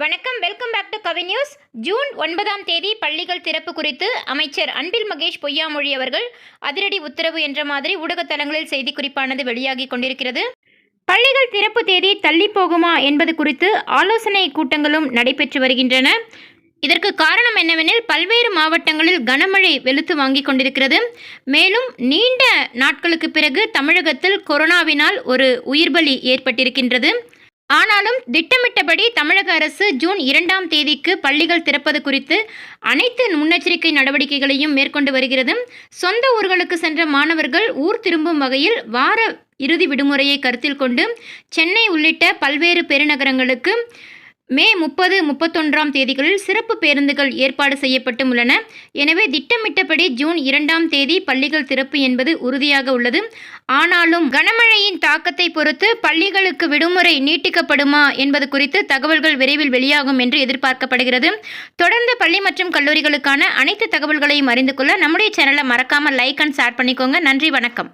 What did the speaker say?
வணக்கம் welcome back to Kavi news. June ஒன்பதாம் தேதி பள்ளிகள் திறப்பு குறித்து அமைச்சர் அன்பில் மகேஷ் பொய்யாமொழி அவர்கள் அதிரடி உத்தரவு என்ற மாதிரி ஊடகத்தலங்களில் செய்தி குறிப்பானது வெளியாகி கொண்டிருக்கிறது. பள்ளிகள் திறப்பு தேதி தள்ளி போகுமா என்பது குறித்து ஆலோசனை கூட்டங்களும் நடைபெற்று வருகின்றன. இதற்கு காரணம் என்னவெனில் பல்வேறு மாவட்டங்களில் கனமழை வெளுத்து வாங்கி கொண்டிருக்கிறது. மேலும் நீண்ட நாட்களுக்கு பிறகு தமிழகத்தில் கொரோனாவினால் ஒரு உயிர்பலி ஏற்பட்டிருக்கின்றது. ஆனாலும் திட்டமிட்டபடி தமிழக அரசு ஜூன் இரண்டாம் தேதிக்கு பள்ளிகள் திறப்பது குறித்து அனைத்து முன்னெச்சரிக்கை நடவடிக்கைகளையும் மேற்கொண்டு வருகிறது. சொந்த ஊர்களுக்கு சென்ற மாணவர்கள் ஊர் திரும்பும் வகையில் வார இறுதி விடுமுறையை கருத்தில் கொண்டு சென்னை உள்ளிட்ட பல்வேறு பெருநகரங்களுக்கு மே முப்பது முப்பத்தொன்றாம் தேதிகளில் சிறப்பு பேருந்துகள் ஏற்பாடு செய்யப்பட்டும் உள்ளன. எனவே திட்டமிட்டபடி ஜூன் இரண்டாம் தேதி பள்ளிகள் திறப்பு என்பது உறுதியாக உள்ளது. ஆனாலும் கனமழையின் தாக்கத்தை பொறுத்து பள்ளிகளுக்கு விடுமுறை நீட்டிக்கப்படுமா என்பது குறித்து தகவல்கள் விரைவில் வெளியாகும் என்று எதிர்பார்க்கப்படுகிறது. தொடர்ந்து பள்ளி மற்றும் கல்லூரிகளுக்கான அனைத்து தகவல்களையும் அறிந்து கொள்ள நம்முடைய சேனலை மறக்காமல் லைக் அண்ட் ஷேர் பண்ணிக்கோங்க. நன்றி வணக்கம்.